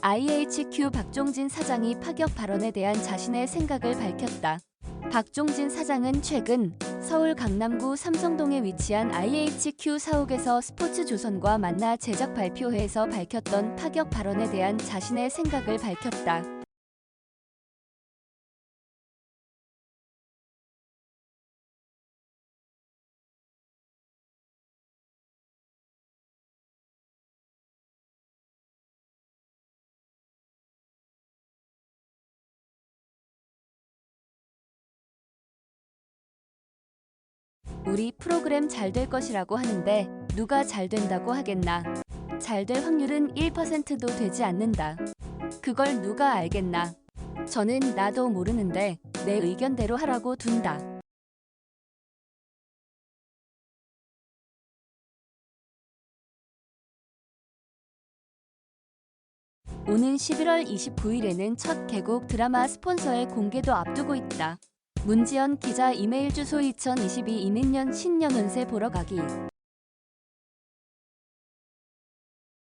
IHQ 박종진 사장이 파격 발언에 대한 자신의 생각을 밝혔다. 박종진 사장은 최근 서울 강남구 삼성동에 위치한 IHQ 사옥에서 스포츠조선과 만나 제작 발표회에서 밝혔던 파격 발언에 대한 자신의 생각을 밝혔다. 우리 프로그램 잘 될 것이라고 하는데 누가 잘 된다고 하겠나? 잘 될 확률은 1%도 되지 않는다. 그걸 누가 알겠나? 저는 나도 모르는데 내 의견대로 하라고 둔다. 오는 11월 29일에는 첫 개곡 드라마 스폰서의 공개도 앞두고 있다. 문지연 기자 이메일 주소 2022 이민년 신년 운세 보러 가기